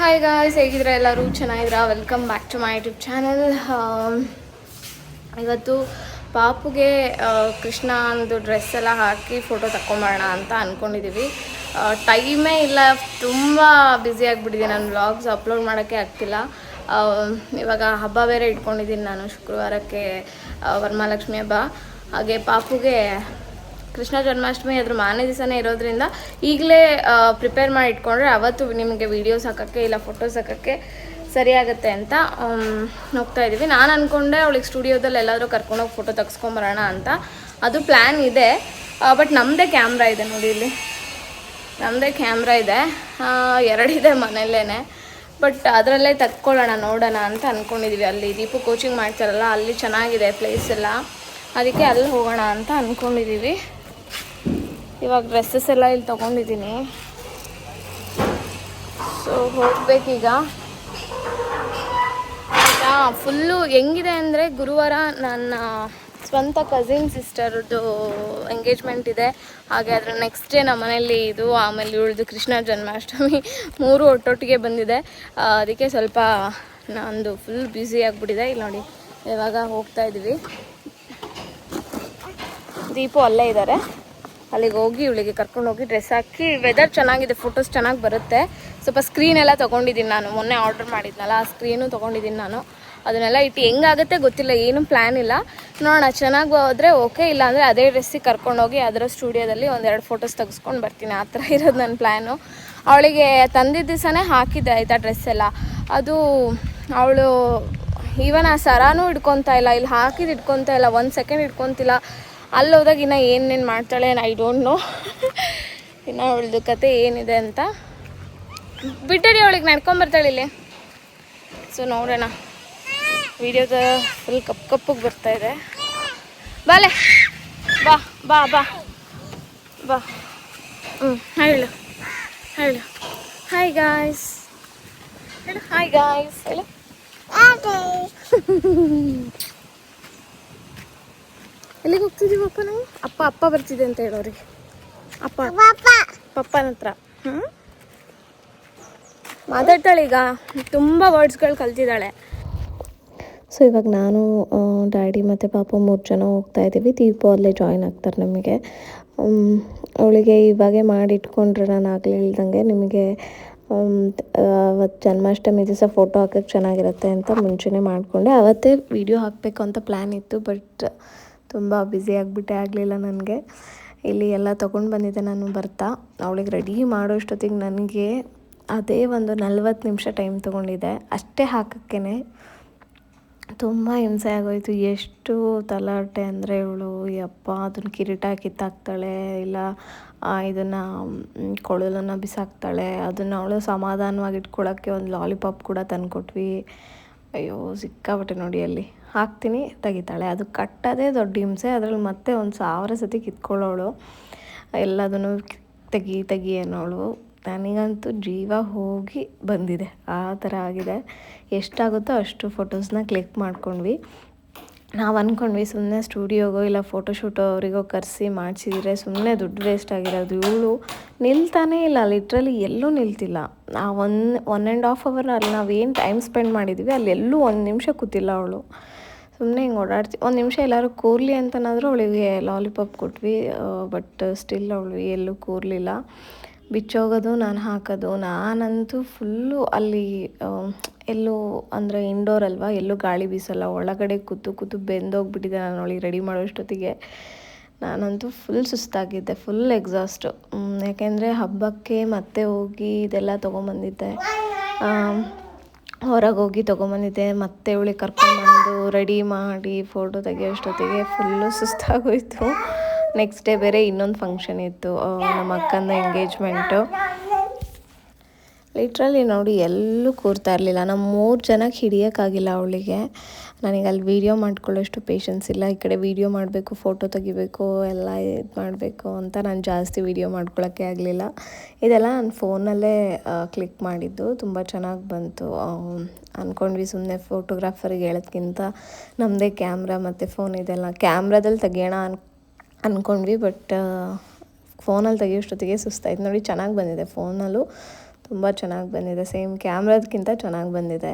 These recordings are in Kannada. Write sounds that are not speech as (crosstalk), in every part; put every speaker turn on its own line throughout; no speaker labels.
ಹಾಯ್ ಗಾಯ್ಸ್ ಹೇಗಿದ್ರೆ ಎಲ್ಲರೂ? ಚೆನ್ನಾಗಿದ್ರ welcome back to my YouTube channel ಇವತ್ತು ಪಾಪುಗೆ ಕೃಷ್ಣ ಒಂದು ಡ್ರೆಸ್ ಎಲ್ಲ ಹಾಕಿ ಫೋಟೋ ತಕ್ಕೊಂಬೋಣ ಅಂತ ಅಂದ್ಕೊಂಡಿದ್ದೀವಿ ಟೈಮೇ ಇಲ್ಲ. ತುಂಬ ಬ್ಯುಸಿ ಆಗಿಬಿಟ್ಟಿದ್ದೀನಿ ನಾನು ವ್ಲಾಗ್ಸ್ ಅಪ್ಲೋಡ್ ಮಾಡೋಕ್ಕೆ ಆಗ್ತಿಲ್ಲ. ಇವಾಗ ಹಬ್ಬ ಬೇರೆ ಇಟ್ಕೊಂಡಿದ್ದೀನಿ ನಾನು ಶುಕ್ರವಾರಕ್ಕೆ ವರಮಹಾಲಕ್ಷ್ಮಿ ಹಬ್ಬ. ಹಾಗೆ ಪಾಪುಗೆ ಕೃಷ್ಣ ಜನ್ಮಾಷ್ಟಮಿ ಅದ್ರ ಮಾನೇ ದಿವಸನೇ ಇರೋದ್ರಿಂದ ಈಗಲೇ ಪ್ರಿಪೇರ್ ಮಾಡಿ ಇಟ್ಕೊಂಡ್ರೆ ಅವತ್ತು ನಿಮಗೆ ವೀಡಿಯೋಸ್ ಹಾಕೋಕ್ಕೆ ಇಲ್ಲ ಫೋಟೋಸ್ ಹಾಕೋಕ್ಕೆ ಸರಿಯಾಗುತ್ತೆ ಅಂತ ಹೋಗ್ತಾ ಇದ್ದೀವಿ ನಾನು ಅಂದ್ಕೊಂಡೆ ಅವಳಿಗೆ ಸ್ಟುಡಿಯೋದಲ್ಲಿ ಎಲ್ಲಾದರೂ ಕರ್ಕೊಂಡೋಗಿ ಫೋಟೋ ತೆಗ್ಸ್ಕೊಂಬರೋಣ ಅಂತ. ಅದು ಪ್ಲ್ಯಾನ್ ಇದೆ. ಬಟ್ ನಮ್ಮದೇ ಕ್ಯಾಮ್ರಾ ಇದೆ ನೋಡಿ ಇಲ್ಲಿ. ನಮ್ಮದೇ ಕ್ಯಾಮ್ರಾ ಇದೆ. ಎರಡಿದೆ ಮನೆಯಲ್ಲೇ ಬಟ್ ಅದರಲ್ಲೇ ತಕ್ಕೊಳ್ಳೋಣ ನೋಡೋಣ ಅಂತ ಅಂದ್ಕೊಂಡಿದ್ದೀವಿ ಅಲ್ಲಿ ದೀಪು ಕೋಚಿಂಗ್ ಮಾಡ್ತಾರಲ್ಲ, ಅಲ್ಲಿ ಚೆನ್ನಾಗಿದೆ ಪ್ಲೇಸ್ ಎಲ್ಲ. ಅದಕ್ಕೆ ಅಲ್ಲಿ ಹೋಗೋಣ ಅಂತ ಅಂದ್ಕೊಂಡಿದ್ದೀವಿ ಇವಾಗ ಡ್ರೆಸ್ಸಸ್ ಎಲ್ಲ ಇಲ್ಲಿ ತೊಗೊಂಡಿದ್ದೀನಿ. ಸೊ ಹೋಗ್ಬೇಕೀಗ. ಆಯಿತಾ? ಫುಲ್ಲು ಹೆಂಗಿದೆ ಅಂದರೆ ಗುರುವಾರ ನನ್ನ ಸ್ವಂತ ಕಸಿನ್ ಸಿಸ್ಟರ್ದು ಎಂಗೇಜ್ಮೆಂಟ್ ಇದೆ. ಹಾಗೆ ಅದರ ನೆಕ್ಸ್ಟ್ ಡೇ ನಮ್ಮ ಮನೇಲಿ ಇದು, ಆಮೇಲೆ ಉಳಿದು ಕೃಷ್ಣ ಜನ್ಮಾಷ್ಟಮಿ (laughs) ಮೂರು ಒಟ್ಟೊಟ್ಟಿಗೆ ಬಂದಿದೆ. ಅದಕ್ಕೆ ಸ್ವಲ್ಪ ನಂದು ಫುಲ್ ಬ್ಯುಸಿ ಆಗಿಬಿಟ್ಟಿದೆ. ಇಲ್ಲಿ ನೋಡಿ, ಇವಾಗ ಹೋಗ್ತಾ ಇದ್ದೀವಿ. ದೀಪು ಅಲ್ಲೇ ಇದ್ದಾರೆ. ಅಲ್ಲಿಗೆ ಹೋಗಿ ಇವಳಿಗೆ ಕರ್ಕೊಂಡು ಹೋಗಿ ಡ್ರೆಸ್ ಹಾಕಿ ವೆದರ್ ಚೆನ್ನಾಗಿದೆ ಫೋಟೋಸ್ ಚೆನ್ನಾಗಿ ಬರುತ್ತೆ. ಸ್ವಲ್ಪ ಸ್ಕ್ರೀನ್ ಎಲ್ಲ ತೊಗೊಂಡಿದ್ದೀನಿ ನಾನು. ಮೊನ್ನೆ ಆರ್ಡರ್ ಮಾಡಿದ್ನಲ್ಲ, ಆ ಸ್ಕ್ರೀನು ತೊಗೊಂಡಿದ್ದೀನಿ ನಾನು. ಅದನ್ನೆಲ್ಲ ಇಟ್ಟು ಹೆಂಗಾಗುತ್ತೆ ಗೊತ್ತಿಲ್ಲ, ಏನು ಪ್ಲ್ಯಾನ್ ಇಲ್ಲ. ನೋಡೋಣ, ಚೆನ್ನಾಗಿ ಹೋದರೆ ಓಕೆ ಇಲ್ಲ ಅಂದರೆ ಅದೇ ಡ್ರೆಸ್ಸಿಗೆ ಕರ್ಕೊಂಡೋಗಿ ಅದರ ಸ್ಟುಡಿಯೋದಲ್ಲಿ ಒಂದೆರಡು ಫೋಟೋಸ್ ತೆಗೆಸ್ಕೊಂಡು ಬರ್ತೀನಿ. ಆ ಥರ ಇರೋದು ನನ್ನ ಪ್ಲ್ಯಾನು ಅವಳಿಗೆ ತಂದಿದ್ದ ದಿವಸನೇ ಹಾಕಿದ್ದೆ ಆಯಿತಾ ಡ್ರೆಸ್ ಎಲ್ಲ. ಅದು ಅವಳು ಈವನ್ ಆ ಸರಾನೂ ಇಟ್ಕೊತಾ ಇಲ್ಲ, ಇಲ್ಲಿ ಹಾಕಿದ್ದು ಇಟ್ಕೊತಾ ಇಲ್ಲ, ಒಂದು ಸೆಕೆಂಡ್ ಇಟ್ಕೊತಿಲ್ಲ. ಅಲ್ಲಿ ಹೋದಾಗ ಇನ್ನು ಏನೇನು ಮಾಡ್ತಾಳೆ ಐ ಡೋಂಟ್ ನೋ ಇನ್ನು ಅವಳದು ಕತೆ ಏನಿದೆ ಅಂತ. ಬಿಟ್ಟಡಿ ಅವಳಿಗೆ ನಡ್ಕೊಂಬರ್ತಾಳೆ ಇಲ್ಲಿ. ಸೊ ನೋಡೋಣ. ವಿಡಿಯೋದ ಫುಲ್ ಕಪ್ ಕಪ್ಪಗೆ ಬರ್ತಾ ಇದೆ. ಬಾಲೆ. ಬಾ ಬಾ ಬಾ. ಬಾ. ಹ್ಞೂ ಹೇಳು. ಹೇಳು. ಹಾಯ್ ಗಾಯ್ಸ್ ಹೇಳು. ಹಾಯ್ ಗಾಯ್ಸ್ ಹೇಳು. (laughs) ಎಲ್ಲಿಗೆ ಹೋಗ್ತಿದೀವಿ ಅಪ್ಪ ನಾವು ಅಪ್ಪ ಅಪ್ಪ ಬರ್ತಿದೆ ಅಂತ ಹೇಳೋರಿಗೆ. ಅಪ್ಪ. ಪಪ್ಪನ ಹತ್ರ. ಹ್ಞೂ ಮಾತಾಡ್ತಾಳೆ ಈಗ ತುಂಬ ವರ್ಡ್ಸ್ಗಳು ಕಲ್ತಿದ್ದಾಳೆ. ಸೊ ಇವಾಗ ನಾನು ಡ್ಯಾಡಿ ಮತ್ತು ಪಾಪ ಮೂರು ಜನ ಹೋಗ್ತಾ ಇದ್ದೀವಿ. ದೀಪು ಅಲ್ಲೇ ಜಾಯ್ನ್ ಆಗ್ತಾರೆ ನಮಗೆ. ಅವಳಿಗೆ ಇವಾಗೆ ಮಾಡಿಟ್ಕೊಂಡ್ರೆ ನಾನು ಆಗಲೇ ಇಲ್ದಂಗೆ ನಿಮಗೆ ಅವತ್ತು ಜನ್ಮಾಷ್ಟಮಿ ದಿವಸ ಫೋಟೋ ಹಾಕೋಕ್ಕೆ ಚೆನ್ನಾಗಿರುತ್ತೆ ಅಂತ ಮುಂಚೆನೇ ಮಾಡಿಕೊಂಡೆ. ಅವತ್ತೇ ವಿಡಿಯೋ ಹಾಕಬೇಕು ಅಂತ ಪ್ಲ್ಯಾನ್ ಇತ್ತು ಬಟ್ ತುಂಬ ಬ್ಯುಸಿ ಆಗಿಬಿಟ್ಟೆ, ಆಗಲಿಲ್ಲ ನನಗೆ. ಇಲ್ಲಿ ಎಲ್ಲ ತೊಗೊಂಡು ಬಂದಿದ್ದೆ ನಾನು ಬರ್ತಾ ಅವಳಿಗೆ ರೆಡಿ ಮಾಡೋಷ್ಟೊತ್ತಿಗೆ ನನಗೆ ಅದೇ ಒಂದು ನಲ್ವತ್ತು ನಿಮಿಷ ಟೈಮ್ ತೊಗೊಂಡಿದ್ದೆ ಅಷ್ಟೇ ಹಾಕೋಕ್ಕೇ ತುಂಬ ಹಿಂಸೆ ಆಗೋಯ್ತು. ಎಷ್ಟು ತಲಾಟೆ ಅಂದರೆ ಇವಳು ಯಪ್ಪ ಅದನ್ನ ಕಿರೀಟ ಕಿತ್ತಾಕ್ತಾಳೆ, ಇಲ್ಲ ಇದನ್ನು ಕೊಳಲನ್ನು ಬಿಸಾಕ್ತಾಳೆ, ಅದನ್ನು ಅವಳು ಸಮಾಧಾನವಾಗಿ ಇಟ್ಕೊಳ್ಳೋಕ್ಕೆ ಒಂದು ಲಾಲಿಪಾಪ್ ಕೂಡ ತಂದುಕೊಟ್ವಿ. ಅಯ್ಯೋ ಸಿಕ್ಕಾಬಟ್ಟೆ ನೋಡಿ ಅಲ್ಲಿ. ಹಾಕ್ತೀನಿ, ತೆಗಿತಾಳೆ. ಅದು ಕಟ್ಟೋದೇ ದೊಡ್ಡ ಹಿಂಸೆ, ಅದರಲ್ಲಿ ಮತ್ತೆ ಒಂದು ಸಾವಿರ ಸತಿ ಕಿತ್ಕೊಳ್ಳೋಳು. ಎಲ್ಲದನ್ನು ತೆಗಿ ತೆಗಿ ಅನ್ನೋಳು. ನನಗಂತೂ ಜೀವ ಹೋಗಿ ಬಂದಿದೆ. ಆ ಥರ ಆಗಿದೆ. ಎಷ್ಟಾಗುತ್ತೋ ಅಷ್ಟು ಫೋಟೋಸ್ನ ಕ್ಲಿಕ್ ಮಾಡ್ಕೊಂಡ್ವಿ. ನಾವು ಅಂದ್ಕೊಂಡ್ವಿ ಸುಮ್ಮನೆ ಸ್ಟುಡಿಯೋಗೋ ಇಲ್ಲ ಫೋಟೋಶೂಟೋ ಅವರಿಗೋ ಕರೆಸಿ ಮಾಡಿಸಿದ್ರೆ ಸುಮ್ಮನೆ ದುಡ್ಡು ವೇಸ್ಟ್ ಆಗಿರೋದು. ಇವಳು ನಿಲ್ತಾನೇ ಇಲ್ಲ, ಲಿಟ್ರಲಿ ಎಲ್ಲೂ ನಿಲ್ತಿಲ್ಲ. ಆ one one and half hour ಅಲ್ಲಿ ನಾವು ಏನು ಟೈಮ್ ಸ್ಪೆಂಡ್ ಮಾಡಿದ್ವಿ ಅಲ್ಲಿ ಎಲ್ಲೂ ಒಂದು ನಿಮಿಷ ಕೂತಿಲ್ಲ ಅವಳು. ಸುಮ್ಮನೆ ಹಿಂಗೆ ಓಡಾಡ್ತಿ. ಒಂದು ನಿಮಿಷ ಎಲ್ಲರೂ ಕೂರಲಿ ಅಂತನಾದರೂ ಅವಳಿಗೆ ಲಾಲಿಪಾಪ್ ಕೊಟ್ವಿ. ಬಟ್ ಸ್ಟಿಲ್ ಅವಳು ಎಲ್ಲೂ ಕೂರಲಿಲ್ಲ. ಬಿಚ್ಚೋಗೋದು, ನಾನು ಹಾಕೋದು. ನಾನಂತೂ ಫುಲ್ಲು ಅಲ್ಲಿ ಎಲ್ಲೂ ಅಂದರೆ ಇಂಡೋರ್ ಅಲ್ವಾ, ಎಲ್ಲೂ ಗಾಳಿ ಬೀಸಲ್ಲ. ಒಳಗಡೆ ಕೂತು ಕೂತು ಬೆಂದೋಗ್ಬಿಟ್ಟಿದ್ದೆ ನಾನು ಅವಳಿಗೆ ರೆಡಿ ಮಾಡೋಷ್ಟೊತ್ತಿಗೆ ನಾನಂತೂ ಫುಲ್ ಸುಸ್ತಾಗಿದ್ದೆ ಫುಲ್ ಎಕ್ಸಾಸ್ಟು ಯಾಕೆಂದರೆ ಹಬ್ಬಕ್ಕೆ ಮತ್ತೆ ಹೋಗಿ ಇದೆಲ್ಲ ತೊಗೊಂಬಂದಿದ್ದೆ. ಹೋಗಿ ತೊಗೊಂಬಂದಿದ್ದೆ. ಮತ್ತೆ ಅವಳಿಗೆ ಕರ್ಕೊಂಡ್ಬಂದು ರೆಡಿ ಮಾಡಿ ಫೋಟೋ ತೆಗಿಯೋಷ್ಟೊತ್ತಿಗೆ ಫುಲ್ಲು ಸುಸ್ತಾಗೋಯಿತು. ನೆಕ್ಸ್ಟ್ ಡೇ ಬೇರೆ ಇನ್ನೊಂದು ಫಂಕ್ಷನ್ ಇತ್ತು. ನಮ್ಮ ಅಕ್ಕನ ಎಂಗೇಜ್ಮೆಂಟು ಲಿಟ್ರಲಿ ನೋಡಿ ಎಲ್ಲೂ ಕೂರ್ತಾ ಇರಲಿಲ್ಲ. ನಮ್ಮ ಮೂರು ಜನಕ್ಕೆ ಹಿಡಿಯೋಕ್ಕಾಗಿಲ್ಲ ಅವಳಿಗೆ. ನನಗೆ ಅಲ್ಲಿ ವೀಡಿಯೋ ಮಾಡ್ಕೊಳ್ಳೋಷ್ಟು ಪೇಷನ್ಸ್ ಇಲ್ಲ. ಈ ಕಡೆ ವೀಡಿಯೋ ಮಾಡಬೇಕು ಫೋಟೋ ತೆಗಿಬೇಕು, ಎಲ್ಲ ಇದು ಮಾಡಬೇಕು ಅಂತ ನಾನು ಜಾಸ್ತಿ ವೀಡಿಯೋ ಮಾಡ್ಕೊಳ್ಳೋಕ್ಕೆ ಆಗಲಿಲ್ಲ. ಇದೆಲ್ಲ ನಾನು ಫೋನಲ್ಲೇ ಕ್ಲಿಕ್ ಮಾಡಿದ್ದು. ತುಂಬ ಚೆನ್ನಾಗಿ ಬಂತು. ಅಂದ್ಕೊಂಡ್ವಿ ಸುಮ್ಮನೆ ಫೋಟೋಗ್ರಾಫರಿಗೆ ಹೇಳೋದ್ಕಿಂತ ನಮ್ಮದೇ ಕ್ಯಾಮ್ರಾ ಮತ್ತು ಫೋನ್ ಇದೆಲ್ಲ. ಕ್ಯಾಮ್ರಾದಲ್ಲಿ ತೆಗಿಯೋಣ ಅನ್ ಅಂದ್ಕೊಂಡ್ವಿ ಬಟ್ ಫೋನಲ್ಲಿ ತೆಗಿಯೋಷ್ಟೊತ್ತಿಗೆ ಸುಸ್ತಾಯಿತು. ನೋಡಿ ಚೆನ್ನಾಗಿ ಬಂದಿದೆ ಫೋನಲ್ಲೂ ತುಂಬ ಚೆನ್ನಾಗಿ ಬಂದಿದೆ. ಸೇಮ್ ಕ್ಯಾಮ್ರಾದಕ್ಕಿಂತ ಚೆನ್ನಾಗಿ ಬಂದಿದೆ.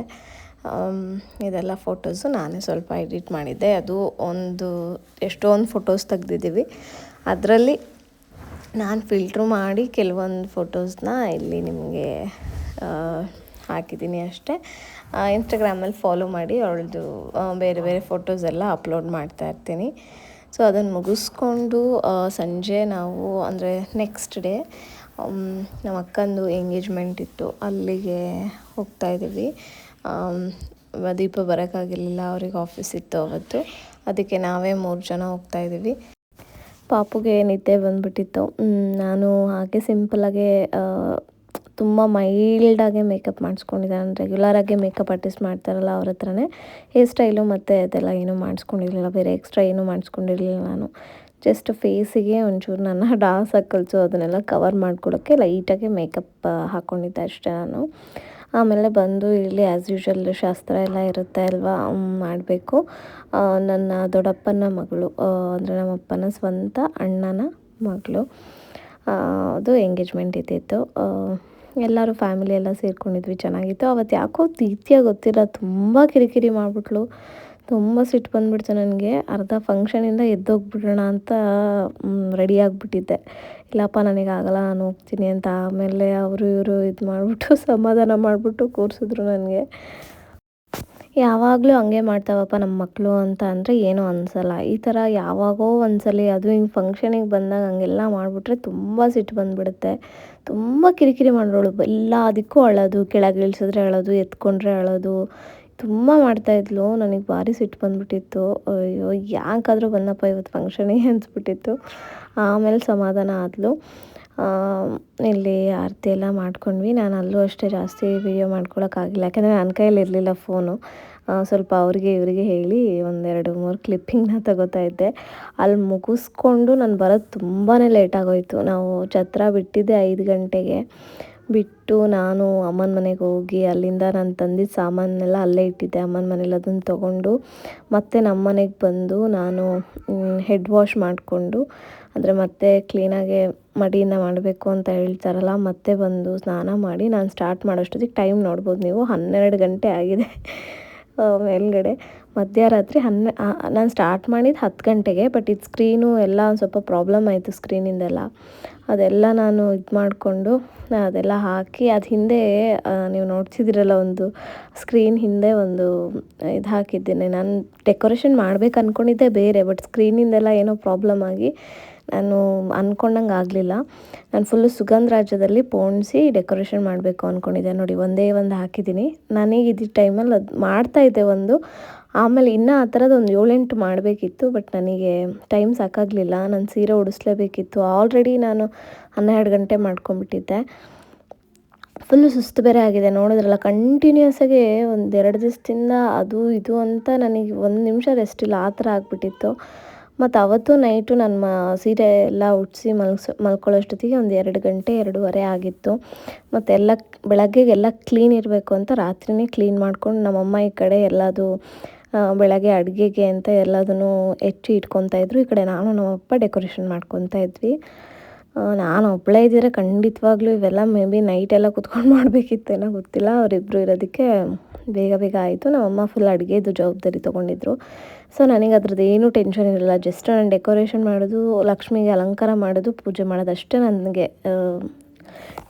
ಇದೆಲ್ಲ ಫೋಟೋಸು ನಾನೇ ಸ್ವಲ್ಪ ಎಡಿಟ್ ಮಾಡಿದ್ದೆ. ಅದು ಒಂದು ಎಷ್ಟೊಂದು ಫೋಟೋಸ್ ತೆಗ್ದಿದ್ದೀವಿ. ಅದರಲ್ಲಿ ನಾನು ಫಿಲ್ಟ್ರು ಮಾಡಿ ಕೆಲವೊಂದು ಫೋಟೋಸ್ನ ಇಲ್ಲಿ ನಿಮಗೆ ಹಾಕಿದ್ದೀನಿ ಅಷ್ಟೇ. ಇನ್ಸ್ಟಾಗ್ರಾಮಲ್ಲಿ ಫಾಲೋ ಮಾಡಿ ಅವಳದು ಬೇರೆ ಬೇರೆ ಫೋಟೋಸ್ ಎಲ್ಲ ಅಪ್ಲೋಡ್ ಮಾಡ್ತಾ ಇರ್ತೀನಿ. ಸೊ ಅದನ್ನು ಮುಗಿಸ್ಕೊಂಡು ಸಂಜೆ ನಾವು, ಅಂದರೆ ನೆಕ್ಸ್ಟ್ ಡೇ ನಮ್ಮ ಅಕ್ಕಂದು ಎಂಗೇಜ್ಮೆಂಟ್ ಇತ್ತು. ಅಲ್ಲಿಗೆ ಹೋಗ್ತಾ ಇದ್ದೀವಿ ದೀಪ ಬರೋಕ್ಕಾಗಿರಲಿಲ್ಲ. ಅವ್ರಿಗೆ ಆಫೀಸ್ ಇತ್ತು ಅವತ್ತು. ಅದಕ್ಕೆ ನಾವೇ ಮೂರು ಜನ ಹೋಗ್ತಾ ಇದ್ದೀವಿ ಪಾಪುಗೆ ನಿದ್ದೆ ಬಂದುಬಿಟ್ಟಿತ್ತು. ನಾನು ಹಾಗೆ ಸಿಂಪಲಾಗೆ ತುಂಬ ಮೈಲ್ಡಾಗೆ ಮೇಕಪ್ ಮಾಡಿಸ್ಕೊಂಡಿದ್ದೆ. ನಾನು ರೆಗ್ಯುಲರಾಗಿ ಮೇಕಪ್ ಆರ್ಟಿಸ್ಟ್ ಮಾಡ್ತಾರಲ್ಲ ಅವ್ರ ಹತ್ರನೇ. ಹೇರ್ ಸ್ಟೈಲು ಮತ್ತು ಅದೆಲ್ಲ ಏನೂ ಮಾಡಿಸ್ಕೊಂಡಿರಲಿಲ್ಲ. ಬೇರೆ ಎಕ್ಸ್ಟ್ರಾ ಏನೂ ಮಾಡಿಸ್ಕೊಂಡಿರಲಿಲ್ಲ ನಾನು. ಜಸ್ಟ್ ಫೇಸಿಗೆ ಒಂಚೂರು ನನ್ನ (laughs) ಡಾರ್ಕ್ ಹಾಕಲ್ಸು ಅದನ್ನೆಲ್ಲ ಕವರ್ ಮಾಡ್ಕೊಳ್ಳೋಕ್ಕೆ ಲೈಟಾಗಿ ಮೇಕಪ್ ಹಾಕ್ಕೊಂಡಿದ್ದೆ ಅಷ್ಟೇ ನಾನು. ಆಮೇಲೆ ಬಂದು ಇಲ್ಲಿ ಆ್ಯಸ್ ಯೂಶಲ್ ಶಾಸ್ತ್ರ ಎಲ್ಲ ಇರುತ್ತೆ ಅಲ್ವಾ? ಮಾಡಬೇಕು. ನನ್ನ ದೊಡ್ಡಪ್ಪನ ಮಗಳು ಅಂದರೆ ನಮ್ಮಪ್ಪನ ಸ್ವಂತ ಅಣ್ಣನ ಮಗಳು. ಅದು ಎಂಗೇಜ್ಮೆಂಟ್ ಇದ್ದಿತ್ತು. ಎಲ್ಲರೂ ಫ್ಯಾಮಿಲಿ ಎಲ್ಲ ಸೇರ್ಕೊಂಡಿದ್ವಿ, ಚೆನ್ನಾಗಿತ್ತು. ಅವತ್ತು ಯಾಕೋ ತೀತಿಯಾಗಿ ಗೊತ್ತಿಲ್ಲ, ತುಂಬ ಕಿರಿಕಿರಿ ಮಾಡಿಬಿಟ್ಲು. ತುಂಬ ಸಿಟ್ಟು ಬಂದುಬಿಡ್ತು ನನಗೆ. ಅರ್ಧ ಫಂಕ್ಷನಿಂದ ಎದ್ದೋಗ್ಬಿಡೋಣ ಅಂತ ರೆಡಿ ಆಗಿಬಿಟ್ಟಿದ್ದೆ. ಇಲ್ಲಪ್ಪ, ನನಗೆ ಆಗಲ್ಲ, ನಾನು ಹೋಗ್ತೀನಿ ಅಂತ. ಆಮೇಲೆ ಅವರು ಇವರು ಇದು ಮಾಡಿಬಿಟ್ಟು (laughs) ಸಮಾಧಾನ ಮಾಡಿಬಿಟ್ಟು ಕೂರಿಸಿದ್ರು ನನಗೆ. ಯಾವಾಗಲೂ ಹಂಗೆ ಮಾಡ್ತಾವಪ್ಪ ನಮ್ಮ ಮಕ್ಕಳು ಅಂತ ಅಂದರೆ ಏನೂ ಅನಿಸಲ್ಲ. ಈ ಥರ ಯಾವಾಗೋ ಒಂದ್ಸಲಿ ಅದು ಹಿಂಗೆ ಫಂಕ್ಷನಿಗೆ ಬಂದಾಗ ಹಂಗೆಲ್ಲ ಮಾಡಿಬಿಟ್ರೆ ತುಂಬ ಸಿಟ್ಟು ಬಂದುಬಿಡುತ್ತೆ. ತುಂಬ ಕಿರಿಕಿರಿ ಮಾಡೋಳು ಎಲ್ಲ ಅದಕ್ಕೂ ಅಳೋದು. ಕೆಳಗೆ ಇಳಿಸಿದ್ರೆ ಅಳೋದು, ಎತ್ಕೊಂಡ್ರೆ ಅಳೋದು. ತುಂಬ ಮಾಡ್ತಾಯಿದ್ಲು ನನಗೆ ಭಾರಿ ಸಿಟ್ಟು ಬಂದುಬಿಟ್ಟಿತ್ತು. ಅಯ್ಯೋ, ಯಾಕಾದರೂ ಬಂದಪ್ಪ ಇವತ್ತು ಫಂಕ್ಷನಿಗೆ (laughs) ಅನಿಸ್ಬಿಟ್ಟಿತ್ತು. ಆಮೇಲೆ ಸಮಾಧಾನ ಆದಲು. ಇಲ್ಲಿ ಆರತಿ ಎಲ್ಲ ಮಾಡ್ಕೊಂಡ್ವಿ. ನಾನು ಅಲ್ಲೂ ಅಷ್ಟೇ ಜಾಸ್ತಿ ವಿಡಿಯೋ ಮಾಡ್ಕೊಳಕ್ಕಾಗಿಲ್ಲ ಯಾಕೆಂದರೆ ನನ್ನ ಕೈಯಲ್ಲಿ ಇರಲಿಲ್ಲ ಫೋನು ಸ್ವಲ್ಪ ಅವರಿಗೆ ಇವರಿಗೆ ಹೇಳಿ ಒಂದೆರಡು ಮೂರು ಕ್ಲಿಪ್ಪಿಂಗ್ನ ತಗೋತಾ ಇದ್ದೆ. ಅಲ್ಲಿ ಮುಗಿಸ್ಕೊಂಡು ನಾನು ಬರೋದು ತುಂಬಾ ಲೇಟ್ ಆಗೋಯಿತು. ನಾವು ಛತ್ರ ಬಿಟ್ಟಿದ್ದೆ ಐದು ಗಂಟೆಗೆ. ಬಿಟ್ಟು ನಾನು ಅಮ್ಮನ ಮನೆಗೆ ಹೋಗಿ ಅಲ್ಲಿಂದ ನಾನು ತಂದಿದ್ದ ಸಾಮಾನೆಲ್ಲ ಅಲ್ಲೇ ಇಟ್ಟಿದ್ದೆ. ಅಮ್ಮನ ಮನೇಲಿ ಅದನ್ನು ತೊಗೊಂಡು ಮತ್ತೆ ನಮ್ಮ ಮನೆಗೆ ಬಂದು ನಾನು ಹೆಡ್ ವಾಶ್ ಮಾಡಿಕೊಂಡು ಅಂದರೆ ಮತ್ತೆ ಕ್ಲೀನಾಗೆ ಮಡಿಯಿಂದ ಮಾಡಬೇಕು ಅಂತ ಹೇಳ್ತಾರಲ್ಲ, ಮತ್ತೆ ಬಂದು ಸ್ನಾನ ಮಾಡಿ ನಾನು ಸ್ಟಾರ್ಟ್ ಮಾಡೋಷ್ಟೊತ್ತಿಗೆ ಟೈಮ್ ನೋಡ್ಬೋದು ನೀವು. ಹನ್ನೆರಡು ಗಂಟೆ ಆಗಿದೆ. ಮೇಲ್ಗಡೆ ಮಧ್ಯರಾತ್ರಿ ಹನ್ನೆ ನಾನು ಸ್ಟಾರ್ಟ್ ಮಾಡಿದ್ದು ಹತ್ತು ಗಂಟೆಗೆ ಬಟ್ ಇದು ಸ್ಕ್ರೀನು ಎಲ್ಲ ಸ್ವಲ್ಪ ಪ್ರಾಬ್ಲಮ್ ಆಯಿತು ಸ್ಕ್ರೀನಿಂದೆಲ್ಲ ಅದೆಲ್ಲ ನಾನು ಇದು ಮಾಡಿಕೊಂಡು ಅದೆಲ್ಲ ಹಾಕಿ ಅದು ಹಿಂದೆ ನೀವು ನೋಡ್ತಿದ್ದೀರಲ್ಲ ಒಂದು ಸ್ಕ್ರೀನ್ ಹಿಂದೆ ಒಂದು ಇದು ಹಾಕಿದ್ದೇನೆ. ನಾನು ಡೆಕೋರೇಷನ್ ಮಾಡ್ಬೇಕು ಅಂದ್ಕೊಂಡಿದ್ದೆ ಬೇರೆ ಬಟ್ ಸ್ಕ್ರೀನಿಂದೆಲ್ಲ ಏನೋ ಪ್ರಾಬ್ಲಮ್ ಆಗಿ ನಾನು ಅಂದ್ಕೊಂಡಂಗೆ ಆಗಲಿಲ್ಲ. ನಾನು ಫುಲ್ಲು ಸುಗಂಧ ರಾಜ್ಯದಲ್ಲಿ ಪೋಣಿಸಿ ಡೆಕೋರೇಷನ್ ಮಾಡಬೇಕು ಅಂದ್ಕೊಂಡಿದ್ದೆ ನೋಡಿ, ಒಂದೇ ಒಂದು ಹಾಕಿದ್ದೀನಿ. ನನಗೆ ಇದ್ದ ಟೈಮಲ್ಲಿ ಅದು ಮಾಡ್ತಾಯಿದ್ದೆ ಒಂದು ಆಮೇಲೆ ಇನ್ನೂ ಆ ಥರದ್ದು ಒಂದು ಏಳೆಂಟು ಮಾಡಬೇಕಿತ್ತು, ಬಟ್ ನನಗೆ ಟೈಮ್ ಸಾಕಾಗಲಿಲ್ಲ. ನಾನು ಸೀರೆ ಉಡಿಸ್ಲೇಬೇಕಿತ್ತು. ಆಲ್ರೆಡಿ ನಾನು ಹನ್ನೆರಡು ಗಂಟೆ ಮಾಡ್ಕೊಂಬಿಟ್ಟಿದ್ದೆ. ಫುಲ್ಲು ಸುಸ್ತು ಬೇರೆ ಆಗಿದೆ. ನೋಡಿದ್ರಲ್ಲ ಕಂಟಿನ್ಯೂಸ್ ಆಗಿ ಒಂದು ಎರಡು ದಿವಸದಿಂದ ಅದು ಇದು ಅಂತ ನನಗೆ ಒಂದು ನಿಮಿಷ ರೆಸ್ಟ್ ಇಲ್ಲ. ಆ ಥರ ಆಗಿಬಿಟ್ಟಿತ್ತು. ಮತ್ತು ಅವತ್ತು ನೈಟು ನನ್ನ ಸೀರೆ ಎಲ್ಲ ಉಡಿಸಿ ಮಲ್ಗಿಸೋ, ಮಲ್ಕೊಳ್ಳೋಷ್ಟೊತ್ತಿಗೆ ಒಂದು ಎರಡು ಗಂಟೆ, ಎರಡೂವರೆ ಆಗಿತ್ತು. ಮತ್ತು ಎಲ್ಲ, ಬೆಳಗ್ಗೆಗೆಲ್ಲ ಕ್ಲೀನ್ ಇರಬೇಕು ಅಂತ ರಾತ್ರಿನೇ ಕ್ಲೀನ್ ಮಾಡ್ಕೊಂಡು ನಮ್ಮಮ್ಮ ಈ ಕಡೆ ಎಲ್ಲದು ಬೆಳಗ್ಗೆ ಅಡುಗೆಗೆ ಅಂತ ಎಲ್ಲದನ್ನು ಹೆಚ್ಚಿ ಇಟ್ಕೊತಾ ಇದ್ರು. ಈ ಕಡೆ ನಾನು ನಮ್ಮಪ್ಪ ಡೆಕೋರೇಷನ್ ಮಾಡ್ಕೊತಾ ಇದ್ವಿ. ನಾನು ಒಬ್ಬಳೇ ಇದ್ದೀರ? ಖಂಡಿತವಾಗ್ಲೂ ಇವೆಲ್ಲ ಮೇ ಬಿ ನೈಟೆಲ್ಲ ಕುತ್ಕೊಂಡು ಮಾಡಬೇಕಿತ್ತೇನೋ ಗೊತ್ತಿಲ್ಲ. ಅವರಿಬ್ಬರು ಇರೋದಕ್ಕೆ ಬೇಗ ಬೇಗ ಆಯಿತು. ನಮ್ಮಮ್ಮ ಫುಲ್ ಅಡುಗೆದು ಜವಾಬ್ದಾರಿ ತೊಗೊಂಡಿದ್ರು. ಸೊ ನನಗೆ ಅದ್ರದ್ದು ಏನೂ ಟೆನ್ಷನ್ ಇರಲಿಲ್ಲ. ಜಸ್ಟ್ ನಾನು ಡೆಕೋರೇಷನ್ ಮಾಡೋದು, ಲಕ್ಷ್ಮಿಗೆ ಅಲಂಕಾರ ಮಾಡೋದು, ಪೂಜೆ ಮಾಡೋದು ಅಷ್ಟೇ ನನಗೆ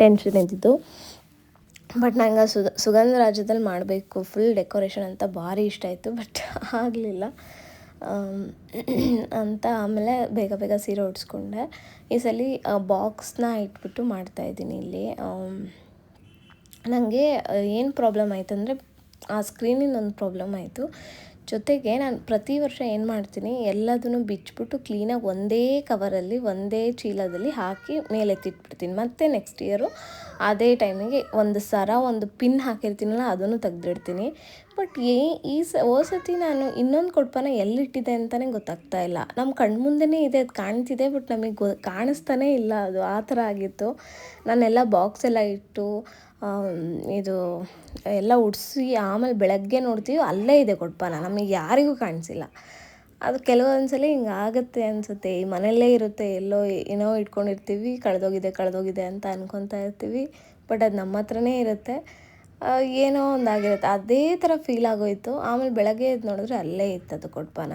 ಟೆನ್ಷನ್ ಇದ್ದಿದ್ದು. ಬಟ್ ನಂಗೆ ಆ ಸುಗ, ಸುಗಂಧ ರಾಜ್ಯದಲ್ಲಿ ಮಾಡಬೇಕು ಫುಲ್ ಡೆಕೋರೇಷನ್ ಅಂತ ಭಾರಿ ಇಷ್ಟ ಆಯಿತು ಬಟ್ ಆಗಲಿಲ್ಲ. ಅಂತ ಆಮೇಲೆ ಬೇಗ ಬೇಗ ಸೀರೆ ಉಡ್ಸ್ಕೊಂಡೆ. ಈ ಸಲ ಬಾಕ್ಸ್ನ ಇಟ್ಬಿಟ್ಟು ಮಾಡ್ತಾಯಿದ್ದೀನಿ ಇಲ್ಲಿ. ನನಗೆ ಏನು ಪ್ರಾಬ್ಲಮ್ ಆಯಿತು ಅಂದರೆ ಆ ಸ್ಕ್ರೀನಿಂದ ಒಂದು ಪ್ರಾಬ್ಲಮ್ ಆಯಿತು. ಜೊತೆಗೆ ನಾನು ಪ್ರತಿ ವರ್ಷ ಏನು ಮಾಡ್ತೀನಿ, ಎಲ್ಲದನ್ನು ಬಿಚ್ಚಿಬಿಟ್ಟು ಕ್ಲೀನಾಗಿ ಒಂದೇ ಕವರಲ್ಲಿ ಒಂದೇ ಚೀಲದಲ್ಲಿ ಹಾಕಿ ಮೇಲೆ ಎತ್ತಿಟ್ಬಿಡ್ತೀನಿ ಮತ್ತು ನೆಕ್ಸ್ಟ್ ಇಯರು ಅದೇ ಟೈಮಿಗೆ ಒಂದು ಸರ, ಒಂದು ಪಿನ್ ಹಾಕಿರ್ತೀನಲ್ಲ, ಅದನ್ನು ತೆಗೆದಿಡ್ತೀನಿ. ಬಟ್ ಏ ಈ ಸ ಸತಿ ನಾನು ಇನ್ನೊಂದು ಕೊಡ್ಪನ ಎಲ್ಲಿಟ್ಟಿದೆ ಅಂತಲೇ ಗೊತ್ತಾಗ್ತಾ ಇಲ್ಲ. ನಮ್ಮ ಕಣ್ಮುಂದೆನೇ ಇದೆ, ಅದು ಕಾಣ್ತಿದೆ ಬಟ್ ನಮಗೆ ಗೊ, ಕಾಣಿಸ್ತಾನೇ ಇಲ್ಲ ಅದು. ಆ ಥರ ಆಗಿತ್ತು. ನಾನೆಲ್ಲ ಬಾಕ್ಸ್ ಎಲ್ಲ ಇಟ್ಟು ಇದು ಎಲ್ಲ ಉಡಿಸಿ ಆಮೇಲೆ ಬೆಳಗ್ಗೆ ನೋಡ್ತೀವಿ, ಅಲ್ಲೇ ಇದೆ ಕೊಡ್ಪಾನ ನಮಗೆ ಯಾರಿಗೂ ಕಾಣಿಸಿಲ್ಲ. ಅದು ಕೆಲವೊಂದ್ಸಲ ಹಿಂಗೆ ಆಗುತ್ತೆ ಅನಿಸುತ್ತೆ. ಈ ಮನೆಯಲ್ಲೇ ಇರುತ್ತೆ, ಎಲ್ಲೋ ಏನೋ ಇಟ್ಕೊಂಡಿರ್ತೀವಿ, ಕಳೆದೋಗಿದೆ ಕಳೆದೋಗಿದೆ ಅಂತ ಅನ್ಕೊತಾ ಇರ್ತೀವಿ. ಬಟ್ ಅದು ನಮ್ಮ ಹತ್ರನೇ ಇರುತ್ತೆ. ಏನೋ ಒಂದಾಗಿರುತ್ತೆ ಅದೇ ಥರ ಫೀಲ್ ಆಗೋಯ್ತು. ಆಮೇಲೆ ಬೆಳಗ್ಗೆ ಎದ್ದು ನೋಡಿದ್ರೆ ಅಲ್ಲೇ ಇತ್ತು ಅದು ಕೊಡ್ಪಾನ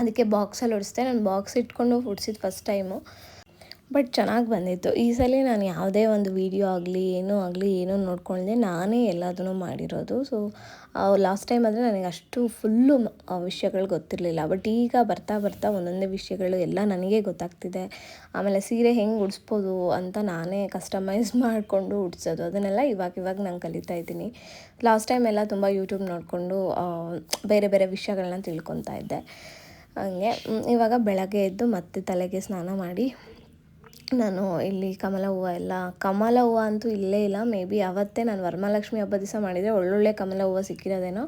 ಅದಕ್ಕೆ ಬಾಕ್ಸಲ್ಲಿ ಹೊಡಿಸ್ದೆ ನಾನು ಬಾಕ್ಸ್ ಇಟ್ಕೊಂಡು ಹೊಡ್ಸಿದ್ದು ಫಸ್ಟ್ ಟೈಮು ಬಟ್ ಚೆನ್ನಾಗಿ ಬಂದಿತ್ತು. ಈ ಸಲ ನಾನು ಯಾವುದೇ ಒಂದು ವೀಡಿಯೋ ಆಗಲಿ, ಏನೂ ಆಗಲಿ, ಏನೂ ನೋಡ್ಕೊಳ್ದೆ ನಾನೇ ಎಲ್ಲದನ್ನು ಮಾಡಿರೋದು. ಸೊ ಲಾಸ್ಟ್ ಟೈಮ್ ಆದರೆ ನನಗೆ ಅಷ್ಟು ಫುಲ್ಲು ವಿಷಯಗಳು ಗೊತ್ತಿರಲಿಲ್ಲ. ಬಟ್ ಈಗ ಬರ್ತಾ ಬರ್ತಾ ಒಂದೊಂದೇ ವಿಷಯಗಳು ಎಲ್ಲ ನನಗೆ ಗೊತ್ತಾಗ್ತಿದೆ. ಆಮೇಲೆ ಸೀರೆ ಹೆಂಗೆ ಉಡಿಸ್ಬೋದು ಅಂತ ನಾನೇ ಕಸ್ಟಮೈಸ್ (laughs) ಮಾಡಿಕೊಂಡು ಉಡ್ಸೋದು. ಅದನ್ನೆಲ್ಲ ಇವಾಗ ಇವಾಗ ನಾನು ಕಲಿತಾ ಇದ್ದೀನಿ. ಲಾಸ್ಟ್ ಟೈಮ್ ಎಲ್ಲ ತುಂಬ ಯೂಟ್ಯೂಬ್ ನೋಡಿಕೊಂಡು ಬೇರೆ ಬೇರೆ ವಿಷಯಗಳನ್ನ ತಿಳ್ಕೊತಾ ಇದ್ದೆ. ಹಂಗೆ ಇವಾಗ ಬೆಳಗ್ಗೆ ಎದ್ದು ಮತ್ತೆ ತಲೆಗೆ ಸ್ನಾನ ಮಾಡಿ ನಾನು ಇಲ್ಲಿ ಕಮಲ ಹೂವು ಎಲ್ಲ, ಕಮಲ ಹೂವು ಅಂತೂ ಇಲ್ಲೇ ಇಲ್ಲ. ಮೇ ಬಿ ಅವತ್ತೇ ನಾನು ವರಮಹಾಲಕ್ಷ್ಮಿ ಹಬ್ಬದ ದಿವಸ ಮಾಡಿದರೆ ಒಳ್ಳೊಳ್ಳೆ ಕಮಲ ಹೂವು ಸಿಕ್ಕಿರೋದೇನೋ.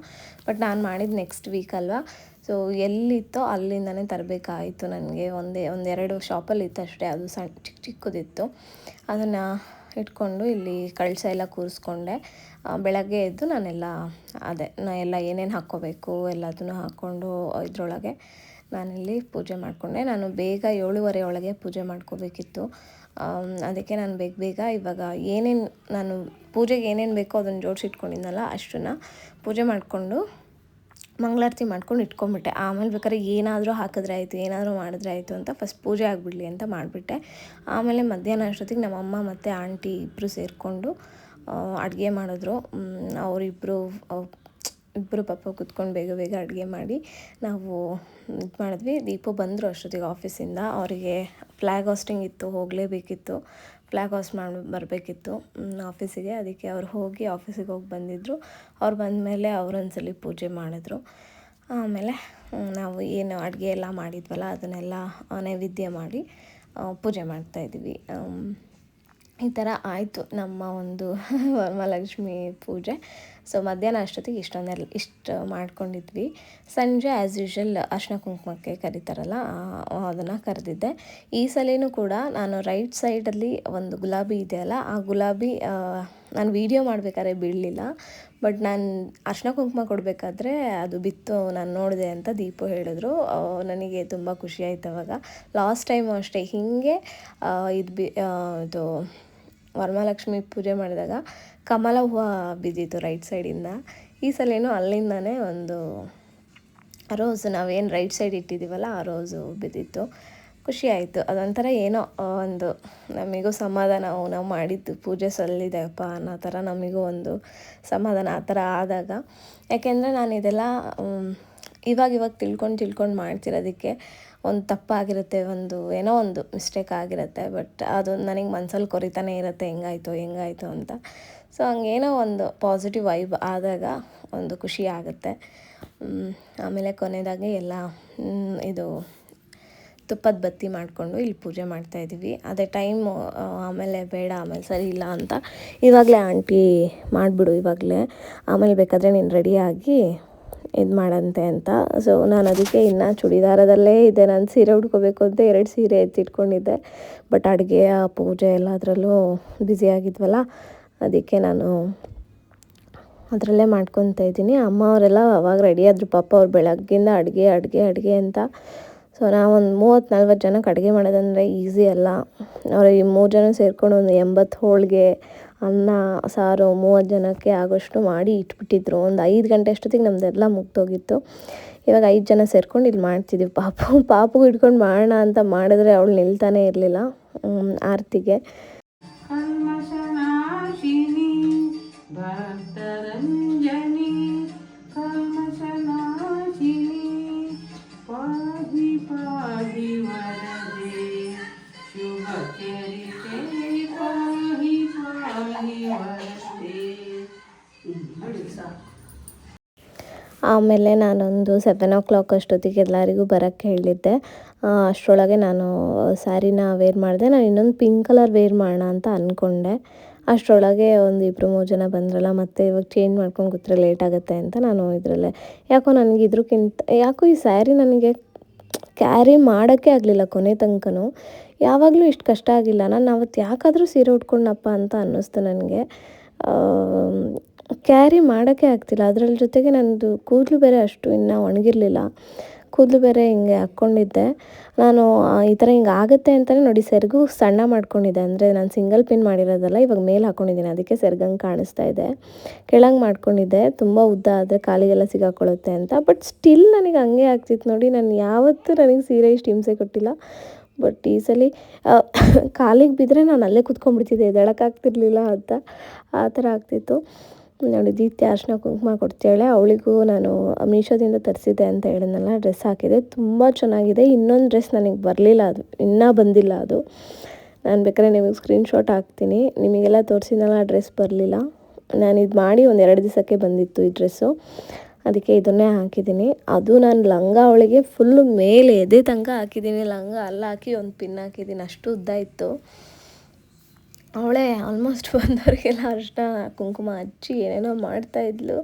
ಬಟ್ ನಾನು ಮಾಡಿದ್ದು ನೆಕ್ಸ್ಟ್ ವೀಕ್ ಅಲ್ವಾ? ಸೊ ಎಲ್ಲಿತ್ತೋ ಅಲ್ಲಿಂದನೇ ತರಬೇಕಾಯಿತು ನನಗೆ. ಒಂದೇ, ಒಂದೆರಡು ಶಾಪಲ್ಲಿ ಇತ್ತು ಅಷ್ಟೇ. ಅದು ಸಣ್ಣ ಚಿಕ್ಕ ಚಿಕ್ಕದಿತ್ತು. ಅದನ್ನು ಇಟ್ಕೊಂಡು ಇಲ್ಲಿ ಕಳಸ ಎಲ್ಲ ಕೂರಿಸ್ಕೊಂಡೆ. ಬೆಳಗ್ಗೆ ಎದ್ದು ನಾನೆಲ್ಲ, ಅದೇ, ನಾ ಎಲ್ಲ ಏನೇನು ಹಾಕ್ಕೋಬೇಕು ಎಲ್ಲದನ್ನು ಹಾಕ್ಕೊಂಡು ಇದರೊಳಗೆ. ನಾನಿಲ್ಲಿ ಪೂಜೆ ಮಾಡಿಕೊಂಡೆ. ನಾನು ಬೇಗ ಏಳುವರೆ ಒಳಗೆ ಪೂಜೆ ಮಾಡ್ಕೋಬೇಕಿತ್ತು. ಅದಕ್ಕೆ ನಾನು ಬೇಗ ಬೇಗ ಇವಾಗ ಏನೇನು ನಾನು ಪೂಜೆಗೆ ಏನೇನು ಬೇಕೋ ಅದನ್ನು ಜೋಡಿಸಿಟ್ಕೊಂಡಿದ್ನಲ್ಲ ಅಷ್ಟನ್ನು ಪೂಜೆ ಮಾಡಿಕೊಂಡು ಮಂಗಳಾರತಿ ಮಾಡ್ಕೊಂಡು ಇಟ್ಕೊಂಡ್ಬಿಟ್ಟೆ. ಆಮೇಲೆ ಬೇಕಾದ್ರೆ ಏನಾದರೂ ಹಾಕಿದ್ರೆ ಆಯಿತು, ಏನಾದರೂ ಮಾಡಿದ್ರೆ ಆಯಿತು ಅಂತ ಫಸ್ಟ್ ಪೂಜೆ ಆಗಿಬಿಡ್ಲಿ ಅಂತ ಮಾಡಿಬಿಟ್ಟೆ. ಆಮೇಲೆ ಮಧ್ಯಾಹ್ನ ಅಷ್ಟೊತ್ತಿಗೆ ನಮ್ಮಮ್ಮ ಮತ್ತು ಆಂಟಿ ಇಬ್ಬರು ಸೇರಿಕೊಂಡು ಅಡುಗೆ ಮಾಡಿದ್ರು. ಅವರಿಬ್ಬರು ಇಬ್ಬರು ಪಾಪ ಕುತ್ಕೊಂಡು ಬೇಗ ಬೇಗ ಅಡುಗೆ ಮಾಡಿ ನಾವು ಇದು ಮಾಡಿದ್ವಿ. ದೀಪು ಬಂದರು ಅಷ್ಟೊತ್ತಿಗೆ ಆಫೀಸಿಂದ. ಅವರಿಗೆ ಫ್ಲ್ಯಾಗ್ ಹಾಸ್ಟಿಂಗ್ ಇತ್ತು, ಹೋಗಲೇಬೇಕಿತ್ತು. ಫ್ಲ್ಯಾಗ್ ಹಾಸ್ಟ್ ಮಾಡಿ, ಬರಬೇಕಿತ್ತು ಆಫೀಸಿಗೆ. ಅದಕ್ಕೆ ಅವ್ರು ಹೋಗಿ ಆಫೀಸಿಗೆ ಹೋಗಿ ಬಂದಿದ್ದರು ಅವ್ರು ಬಂದಮೇಲೆ ಅವರೊಂದ್ಸಲಿ ಪೂಜೆ ಮಾಡಿದ್ರು. ಆಮೇಲೆ ನಾವು ಏನು ಅಡುಗೆ ಎಲ್ಲ ಮಾಡಿದ್ವಲ್ಲ, ಅದನ್ನೆಲ್ಲ ನೈವೇದ್ಯ ಮಾಡಿ ಪೂಜೆ ಮಾಡ್ತಾಯಿದ್ವಿ ಈ ಥರ ಆಯಿತು ನಮ್ಮ ಒಂದು (laughs) ವರಮಹಾಲಕ್ಷ್ಮಿ ಪೂಜೆ. ಸೊ ಮಧ್ಯಾಹ್ನ ಅಷ್ಟೊತ್ತಿಗೆ ಇಷ್ಟೊಂದೆಲ್ಲ ಇಷ್ಟು ಮಾಡ್ಕೊಂಡಿದ್ವಿ. ಸಂಜೆ ಆ್ಯಸ್ ಯೂಶ್ವಲ್ ಅರ್ಶಿನ ಕುಂಕುಮಕ್ಕೆ ಕರೀತಾರಲ್ಲ ಅದನ್ನು ಕರೆದಿದ್ದೆ. ಈ ಸಲೂ ಕೂಡ ನಾನು ರೈಟ್ ಸೈಡಲ್ಲಿ ಒಂದು ಗುಲಾಬಿ ಇದೆಯಲ್ಲ, ಆ ಗುಲಾಬಿ ನಾನು ವೀಡಿಯೋ ಮಾಡಬೇಕಾದ್ರೆ ಬೀಳಲಿಲ್ಲ ಬಟ್ ನಾನು ಅರ್ಶಿನ ಕುಂಕುಮ ಕೊಡಬೇಕಾದ್ರೆ ಅದು ಬಿತ್ತು, ನಾನು ನೋಡಿದೆ ಅಂತ ದೀಪು ಹೇಳಿದ್ರು. ನನಗೆ ತುಂಬ ಖುಷಿ ಆಯ್ತು ಅವಾಗ. ಲಾಸ್ಟ್ ಟೈಮು ಅಷ್ಟೇ ಹೀಗೆ ಇದು ಬಿ ಇದು ವರಮಹಾಲಕ್ಷ್ಮಿ ಪೂಜೆ ಮಾಡಿದಾಗ ಕಮಲ ಹೂವು ಬಿದ್ದಿತ್ತು ರೈಟ್ ಸೈಡಿಂದ ಈ ಸಲೇನು ಅಲ್ಲಿಂದನೇ ಒಂದು ರೋಸ್ ನಾವೇನು ರೈಟ್ ಸೈಡ್ ಇಟ್ಟಿದ್ದೀವಲ್ಲ, ಆ ರೋಸು ಬಿದ್ದಿತ್ತು. ಖುಷಿ ಆಯಿತು. ಅದೊಂಥರ ಏನೋ ಒಂದು ನಮಗೂ ಸಮಾಧಾನ ನಾವು ಮಾಡಿದ್ದು ಪೂಜೆ ಸಲ್ಲಿದೆಪ್ಪ ಅನ್ನೋ ಥರ ನಮಗೂ ಒಂದು ಸಮಾಧಾನ ಆ ಥರ ಆದಾಗ. ಯಾಕೆಂದರೆ ನಾನು ಇದೆಲ್ಲ ಇವಾಗ ಇವಾಗ ತಿಳ್ಕೊಂಡು ತಿಳ್ಕೊಂಡು ಮಾಡ್ತಿರೋದಕ್ಕೆ ಒಂದು ತಪ್ಪಾಗಿರುತ್ತೆ, ಒಂದು ಏನೋ ಒಂದು ಮಿಸ್ಟೇಕ್ ಆಗಿರುತ್ತೆ ಬಟ್ ಅದು ನನಗೆ ಮನ್ಸಲ್ಲಿ ಕೊರಿತಾನೆ ಇರುತ್ತೆ, ಹೆಂಗಾಯ್ತು ಹೆಂಗಾಯ್ತು ಅಂತ. ಸೊ ಹಂಗೇನೋ ಒಂದು ಪಾಸಿಟಿವ್ ವೈಬ್ ಆದಾಗ ಒಂದು ಖುಷಿ ಆಗುತ್ತೆ. ಆಮೇಲೆ ಕೊನೆಯದಾಗಿ ಎಲ್ಲ ಇದು ತುಪ್ಪದ ಬತ್ತಿ ಮಾಡಿಕೊಂಡು ಇಲ್ಲಿ ಪೂಜೆ ಮಾಡ್ತಾ ಇದ್ದೀವಿ. ಅದೇ ಟೈಮು ಆಮೇಲೆ ಬೇಡ, ಆಮೇಲೆ ಸರಿ ಇಲ್ಲ ಅಂತ ಇವಾಗಲೇ ಆಂಟಿ ಮಾಡಿಬಿಡು ಇವಾಗಲೇ. ಆಮೇಲೆ ಬೇಕಾದರೆ ನೀನು ರೆಡಿಯಾಗಿ ಇದು ಮಾಡಂತೆ ಅಂತ. ಸೊ ನಾನು ಅದಕ್ಕೆ ಇನ್ನು ಚೂಡಿದಾರದಲ್ಲೇ ಇದೆ. ನಾನು ಸೀರೆ ಉಟ್ಕೋಬೇಕು ಅಂತ ಎರಡು ಸೀರೆ ಎತ್ತಿಟ್ಕೊಂಡಿದ್ದೆ. ಬಟ್ ಅಡುಗೆ ಪೂಜೆ ಎಲ್ಲದರಲ್ಲೂ ಬ್ಯುಸಿ ಆಗಿದ್ವಲ್ಲ, ಅದಕ್ಕೆ ನಾನು ಅದರಲ್ಲೇ ಮಾಡ್ಕೊತಾ ಇದ್ದೀನಿ. ಅಮ್ಮ ಅವರೆಲ್ಲ ಅವಾಗ ರೆಡಿ ಆದರು. ಪಾಪ ಅವ್ರು ಬೆಳಗ್ಗಿಂದ ಅಡುಗೆ ಅಡುಗೆ ಅಡುಗೆ ಅಂತ. ಸೊ ನಾವೊಂದು ಮೂವತ್ತು ನಲ್ವತ್ತು ಜನಕ್ಕೆ ಅಡುಗೆ ಮಾಡೋದಂದರೆ ಈಸಿ ಅಲ್ಲ. ಅವ್ರು ಈ ಮೂರು ಜನ ಸೇರ್ಕೊಂಡು ಒಂದು ಎಂಬತ್ತು ಹೋಳಿಗೆ ಅನ್ನ, ಸಾರು ಮೂವತ್ತು ಜನಕ್ಕೆ ಆಗೋಷ್ಟು ಮಾಡಿ ಇಟ್ಬಿಟ್ಟಿದ್ರು. ಒಂದು ಐದು ಗಂಟೆ ಅಷ್ಟೊತ್ತಿಗೆ ನಮ್ಮದೆಲ್ಲ ಮುಗ್ದೋಗಿತ್ತು. ಇವಾಗ ಐದು ಜನ ಸೇರ್ಕೊಂಡು ಇಲ್ಲಿ ಮಾಡ್ತಿದ್ದೀವಿ ಪಾಪು ಪಾಪು ಇಟ್ಕೊಂಡು ಮಾಡೋಣ ಅಂತ ಮಾಡಿದ್ರೆ ಅವಳು ನಿಲ್ತಾನೆ ಇರಲಿಲ್ಲ ಆರತಿಗೆ. ಆಮೇಲೆ ನಾನೊಂದು ಸೆವೆನ್ ಓ ಕ್ಲಾಕ್ ಅಷ್ಟೊತ್ತಿಗೆ ಎಲ್ಲರಿಗೂ ಬರೋಕ್ಕೆ ಹೇಳಿದ್ದೆ. ಅಷ್ಟರೊಳಗೆ ನಾನು ಸ್ಯಾರಿನ ವೇರ್ ಮಾಡಿದೆ. ನಾನು ಇನ್ನೊಂದು ಪಿಂಕ್ ಕಲರ್ ವೇರ್ ಮಾಡೋಣ ಅಂತ ಅಂದ್ಕೊಂಡೆ ಅಷ್ಟರೊಳಗೆ ಒಂದು ಇಬ್ಬರು ಮೂರು ಜನ ಬಂದ್ರಲ್ಲ, ಮತ್ತೆ ಇವಾಗ ಚೇಂಜ್ ಮಾಡ್ಕೊಂಡು ಕೂತ್ರೆ ಲೇಟ್ ಆಗುತ್ತೆ ಅಂತ ನಾನು ಇದರಲ್ಲೇ. ಯಾಕೋ ನನಗೆ ಇದ್ರಕ್ಕಿಂತ, ಯಾಕೋ ಈ ಸ್ಯಾರಿ ನನಗೆ ಕ್ಯಾರಿ ಮಾಡೋಕ್ಕೆ ಆಗಲಿಲ್ಲ ಕೊನೆ ತನಕನೂ. ಯಾವಾಗಲೂ ಇಷ್ಟು ಕಷ್ಟ ಆಗಿಲ್ಲ. ನಾನು ಅವತ್ತು ಯಾಕಾದರೂ ಸೀರೆ ಉಟ್ಕೊಂಡಪ್ಪ ಅಂತ ಅನ್ನಿಸ್ತು ನನಗೆ. ಕ್ಯಾರಿ ಮಾಡೋಕ್ಕೆ ಆಗ್ತಿಲ್ಲ. ಅದರಲ್ಲಿ ಜೊತೆಗೆ ನನ್ನದು ಕೂದಲು ಬೇರೆ ಅಷ್ಟು ಇನ್ನೂ ಒಣಗಿರಲಿಲ್ಲ. ಕೂದಲು ಬೇರೆ ಹಿಂಗೆ ಹಾಕ್ಕೊಂಡಿದ್ದೆ. ನಾನು ಈ ಥರ ಹಿಂಗೆ ಆಗುತ್ತೆ ಅಂತಲೇ ನೋಡಿ ಸೆರಗು ಸಣ್ಣ ಮಾಡ್ಕೊಂಡಿದ್ದೆ. ಅಂದರೆ ನಾನು ಸಿಂಗಲ್ ಪಿನ್ ಮಾಡಿರೋದಲ್ಲ, ಇವಾಗ ಮೇಲೆ ಹಾಕ್ಕೊಂಡಿದ್ದೀನಿ ಅದಕ್ಕೆ ಸೆರಗಂಗೆ ಕಾಣಿಸ್ತಾ ಇದೆ. ಕೆಳಂಗೆ ಮಾಡ್ಕೊಂಡಿದ್ದೆ. ತುಂಬ ಉದ್ದ ಆದರೆ ಕಾಲಿಗೆಲ್ಲ ಸಿಗಾಕೊಳ್ಳುತ್ತೆ ಅಂತ. ಬಟ್ ಸ್ಟಿಲ್ ನನಗೆ ಹಂಗೆ ಆಗ್ತಿತ್ತು ನೋಡಿ. ನಾನು ಯಾವತ್ತೂ ನನಗೆ ಸೀರೆ ಇಷ್ಟು ಹಿಂಸೆ ಕೊಟ್ಟಿಲ್ಲ. ಬಟ್ ಈ ಸಲ ಕಾಲಿಗೆ ಬಿದ್ದರೆ ನಾನು ಅಲ್ಲೇ ಕುತ್ಕೊಂಡ್ಬಿಡ್ತಿದ್ದೆ. ಎದಳಕ್ಕಾಗ್ತಿರ್ಲಿಲ್ಲ ಅಂತ. ಆ ಥರ ಆಗ್ತಿತ್ತು. ನೋಡಿ ದೀಪ್ತಿ ಅರ್ಶಿನ ಕುಂಕುಮ ಕೊಡ್ತೇಳೆ, ಅವಳಿಗೂ ನಾನು ಮೀಶೋದಿಂದ ತರಿಸಿದ್ದೆ ಅಂತ ಹೇಳಿದ್ನಲ್ಲ ಡ್ರೆಸ್ ಹಾಕಿದೆ. ತುಂಬ ಚೆನ್ನಾಗಿದೆ. ಇನ್ನೊಂದು ಡ್ರೆಸ್ ನನಗೆ ಬರಲಿಲ್ಲ ಅದು. ಇನ್ನೂ ಬಂದಿಲ್ಲ ಅದು. ನಾನು ಬೇಕಾದ್ರೆ ನಿಮಗೆ ಸ್ಕ್ರೀನ್ಶಾಟ್ ಹಾಕ್ತೀನಿ. ನಿಮಗೆಲ್ಲ ತೋರಿಸಿದ್ನಲ್ಲ, ಆ ಡ್ರೆಸ್ ಬರಲಿಲ್ಲ. ನಾನು ಇದು ಮಾಡಿ ಒಂದು ಎರಡು ದಿವಸಕ್ಕೆ ಬಂದಿತ್ತು ಈ ಡ್ರೆಸ್ಸು ಅದಕ್ಕೆ ಇದನ್ನೇ ಹಾಕಿದ್ದೀನಿ. ಅದು ನಾನು ಲಂಗ ಅವಳಿಗೆ ಫುಲ್ಲು ಮೇಲೆ ಎದೆ ತನಕ ಹಾಕಿದ್ದೀನಿ. ಲಂಗ ಅಲ್ಲ ಹಾಕಿ ಒಂದು ಪಿನ್ ಹಾಕಿದ್ದೀನಿ. ಅಷ್ಟು ಉದ್ದ ಇತ್ತು. ಅವಳೇ ಆಲ್ಮೋಸ್ಟ್ (laughs) ಬಂದವರಿಗೆಲ್ಲ ಅರ್ಶಿನ ಕುಂಕುಮ ಹಚ್ಚಿ ಏನೇನೋ ಮಾಡ್ತಾ ಇದ್ಲು.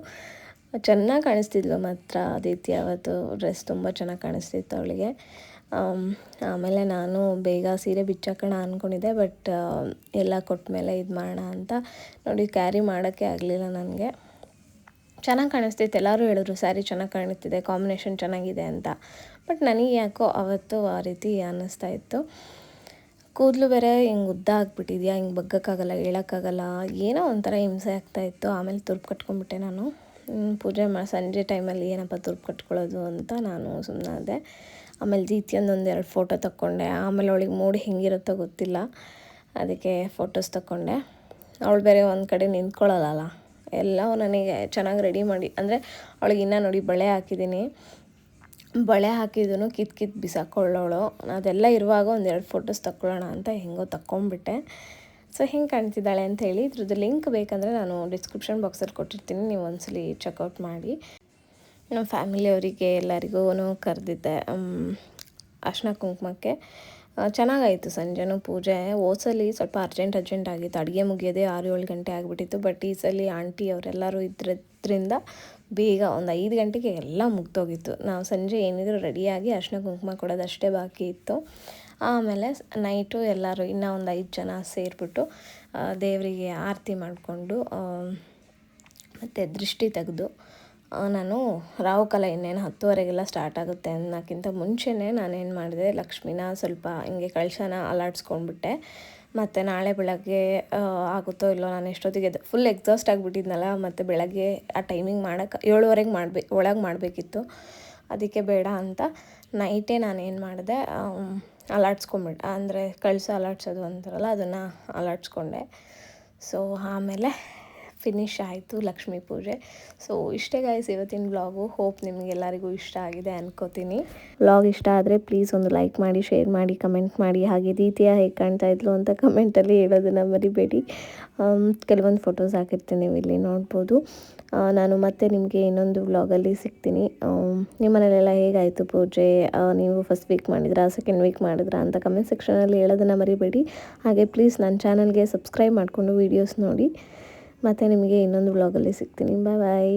ಚೆನ್ನಾಗಿ ಕಾಣಿಸ್ತಿದ್ಲು ಮಾತ್ರ ಆದಿತ್ಯ ಅವತ್ತು. ಡ್ರೆಸ್ ತುಂಬ ಚೆನ್ನಾಗಿ ಕಾಣಿಸ್ತಿತ್ತು ಅವಳಿಗೆ. ಆಮೇಲೆ ನಾನು ಬೇಗ ಸೀರೆ ಬಿಚ್ಚಾಕೋಣ ಅಂದ್ಕೊಂಡಿದ್ದೆ ಬಟ್ ಎಲ್ಲ ಕೊಟ್ಟ ಮೇಲೆ ಇದು ಮಾಡೋಣ ಅಂತ ನೋಡಿ ಕ್ಯಾರಿ ಮಾಡೋಕ್ಕೆ ಆಗಲಿಲ್ಲ ನನಗೆ. ಚೆನ್ನಾಗಿ ಕಾಣಿಸ್ತಿತ್ತು. ಎಲ್ಲರೂ ಹೇಳಿದ್ರು ಸ್ಯಾರಿ ಚೆನ್ನಾಗಿ ಕಾಣಿಸ್ತಿದೆ ಕಾಂಬಿನೇಷನ್ ಚೆನ್ನಾಗಿದೆ ಅಂತ. ಬಟ್ ನನಗೆ ಯಾಕೋ ಅವತ್ತು ಆ ರೀತಿ ಅನ್ನಿಸ್ತಾ ಇತ್ತು. ಕೂದಲು ಬೇರೆ ಹಿಂಗೆ ಉದ್ದ ಆಗಿಬಿಟ್ಟಿದ್ಯಾ, ಹಿಂಗೆ ಬಗ್ಗಕ್ಕಾಗಲ್ಲ, ಹೇಳೋಕ್ಕಾಗಲ್ಲ, ಏನೋ ಒಂಥರ ಹಿಂಸೆ ಆಗ್ತಾಯಿತ್ತು ಆಮೇಲೆ ತುರ್ಪು ಕಟ್ಕೊಂಡ್ಬಿಟ್ಟೆ ನಾನು. ಪೂಜೆ ಮಾ, ಸಂಜೆ ಟೈಮಲ್ಲಿ ಏನಪ್ಪ ತುರ್ಪು ಕಟ್ಕೊಳ್ಳೋದು ಅಂತ ನಾನು ಸುಮ್ಮನಾದೆ ಆಮೇಲೆ ಜೀತಿಯೊಂದೊಂದು ಎರಡು ಫೋಟೋ ತಕ್ಕೊಂಡೆ. ಆಮೇಲೆ ಅವಳಿಗೆ ಮೂಡ್ ಹೆಂಗಿರುತ್ತೋ ಗೊತ್ತಿಲ್ಲ. ಅದಕ್ಕೆ ಫೋಟೋಸ್ ತಕ್ಕೊಂಡೆ. ಅವಳು ಬೇರೆ ಒಂದು ಕಡೆ ನಿಂತ್ಕೊಳ್ಳಲ್ಲ ಎಲ್ಲ ನನಗೆ ಚೆನ್ನಾಗಿ ರೆಡಿ ಮಾಡಿ, ಅಂದರೆ ಅವಳಿಗೆ ಇನ್ನೂ ನೋಡಿ ಬಳೆ ಹಾಕಿದ್ದೀನಿ. ಬಳೆ ಹಾಕಿದ್ರು ಕಿತ್ ಕಿತ್ ಬಿಸಾಕೊಳ್ಳೋಳು. ಅದೆಲ್ಲ ಇರುವಾಗ ಒಂದೆರಡು ಫೋಟೋಸ್ ತಕ್ಕೊಳ್ಳೋಣ ಅಂತ ಹೆಂಗೋ ತಕ್ಕೊಂಬಿಟ್ಟೆ ಸೊ ಹೆಂಗೆ ಕಾಣ್ತಿದ್ದಾಳೆ ಅಂತ ಹೇಳಿ ಇದ್ರದ್ದು ಲಿಂಕ್ ಬೇಕಂದರೆ ನಾನು ಡಿಸ್ಕ್ರಿಪ್ಷನ್ ಬಾಕ್ಸಲ್ಲಿ ಕೊಟ್ಟಿರ್ತೀನಿ. ನೀವು ಒಂದ್ಸಲಿ ಚೆಕ್ಔಟ್ ಮಾಡಿ. ನಮ್ಮ ಫ್ಯಾಮಿಲಿಯವರಿಗೆ ಎಲ್ಲರಿಗೂ ಕರೆದಿದ್ದೆ ಅರ್ಶಿನ ಕುಂಕುಮಕ್ಕೆ. ಚೆನ್ನಾಗಾಯಿತು ಸಂಜೆನೂ ಪೂಜೆ. ಓಸಲಿ ಸ್ವಲ್ಪ ಅರ್ಜೆಂಟ್ ಅರ್ಜೆಂಟ್ ಆಗಿತ್ತು. ಅಡುಗೆ ಮುಗಿಯೋದೇ ಆರು ಏಳು ಗಂಟೆ ಆಗಿಬಿಟ್ಟಿತ್ತು. ಬಟ್ ಈ ಸಲ ಆಂಟಿ ಅವರೆಲ್ಲರೂ ಇದ್ರದ್ರಿಂದ ಬೇಗ ಒಂದು ಐದು ಗಂಟೆಗೆ ಎಲ್ಲ ಮುಗ್ದೋಗಿತ್ತು. ನಾವು ಸಂಜೆ ಏನಿದ್ರು ರೆಡಿಯಾಗಿ ಅರ್ಶಿನ ಕುಂಕುಮ ಕೊಡೋದಷ್ಟೇ ಬಾಕಿ ಇತ್ತು. ಆಮೇಲೆ ನೈಟು ಎಲ್ಲರೂ ಇನ್ನೂ ಒಂದು ಐದು ಜನ ಸೇರಿಬಿಟ್ಟು ದೇವರಿಗೆ ಆರತಿ ಮಾಡಿಕೊಂಡು ಮತ್ತು ದೃಷ್ಟಿ ತೆಗೆದು ನಾನು ರಾಹುಕಾಲ ಇನ್ನೇನು ಹತ್ತುವರೆಗೆಲ್ಲ ಸ್ಟಾರ್ಟ್ ಆಗುತ್ತೆ ಅನ್ನೋಕ್ಕಿಂತ ಮುಂಚೆನೇ ನಾನೇನು ಮಾಡಿದೆ, ಲಕ್ಷ್ಮಿನ ಸ್ವಲ್ಪ ಹಿಂಗೆ ಕಳಶನ ಅಲಾಡ್ಸ್ಕೊಂಡ್ಬಿಟ್ಟೆ ಮತ್ತು ನಾಳೆ ಬೆಳಗ್ಗೆ ಆಗುತ್ತೋ ಇಲ್ಲೋ ನಾನು ಎಷ್ಟೊತ್ತಿಗೆ ಫುಲ್ ಎಕ್ಸಾಸ್ಟ್ ಆಗಿಬಿಟ್ಟಿದ್ನಲ್ಲ, ಮತ್ತು ಬೆಳಗ್ಗೆ ಆ ಟೈಮಿಂಗ್ ಮಾಡೋಕ್ಕೆ ಏಳುವರೆಗೆ ಮಾಡಬೇಕು ಒಳಗೆ ಮಾಡಬೇಕಿತ್ತು. ಅದಕ್ಕೆ ಬೇಡ ಅಂತ ನೈಟೇ ನಾನೇನು ಮಾಡಿದೆ ಅಲಾಡ್ಸ್ಕೊಂಬಿಟ್ಟೆ ಅಂದರೆ ಕಳಸ ಅಲಾಡ್ಸೋದು ಅಂತಾರಲ್ಲ, ಅದನ್ನು ಅಲಾಡ್ಸ್ಕೊಂಡೆ ಸೊ ಆಮೇಲೆ ಫಿನಿಶ್ ಆಯಿತು ಲಕ್ಷ್ಮೀ ಪೂಜೆ. ಸೊ ಇಷ್ಟೇ ಗಾಯ್ಸ್ ಇವತ್ತಿನ ಬ್ಲಾಗು ಹೋಪ್ ನಿಮಗೆಲ್ಲರಿಗೂ ಇಷ್ಟ ಆಗಿದೆ ಅನ್ಕೋತೀನಿ. ಬ್ಲಾಗ್ ಇಷ್ಟ ಆದರೆ ಪ್ಲೀಸ್ ಒಂದು ಲೈಕ್ ಮಾಡಿ ಶೇರ್ ಮಾಡಿ ಕಮೆಂಟ್ ಮಾಡಿ. ಹಾಗೆ ರೀತಿಯ ಹೇಗೆ ಕಾಣ್ತಾ ಇದ್ಲು ಅಂತ ಕಮೆಂಟಲ್ಲಿ ಹೇಳೋದನ್ನು ಮರಿಬೇಡಿ. ಕೆಲವೊಂದು ಫೋಟೋಸ್ ಹಾಕಿರ್ತೀನಿ ನೀವು ಇಲ್ಲಿ ನೋಡ್ಬೋದು. ನಾನು ಮತ್ತೆ ನಿಮಗೆ ಇನ್ನೊಂದು ವ್ಲಾಗಲ್ಲಿ ಸಿಗ್ತೀನಿ. ಆಮ್, ನಿಮ್ಮ ಹೇಗಾಯಿತು ಪೂಜೆ? ನೀವು ಫಸ್ಟ್ ವೀಕ್ ಮಾಡಿದ್ರಾ ಸೆಕೆಂಡ್ ವೀಕ್ ಮಾಡಿದ್ರಾ ಅಂತ ಕಮೆಂಟ್ ಸೆಕ್ಷನಲ್ಲಿ ಹೇಳೋದನ್ನು ಮರಿಬೇಡಿ. ಹಾಗೆ ಪ್ಲೀಸ್ ನನ್ನ ಚಾನಲ್ಗೆ ಸಬ್ಸ್ಕ್ರೈಬ್ ಮಾಡಿಕೊಂಡು ವೀಡಿಯೋಸ್ ನೋಡಿ. ಮತ್ತು ನಿಮಗೆ ಇನ್ನೊಂದು ವ್ಲಾಗಲ್ಲಿ ಸಿಗ್ತೀನಿ. ಬಾಯ್ ಬಾಯ್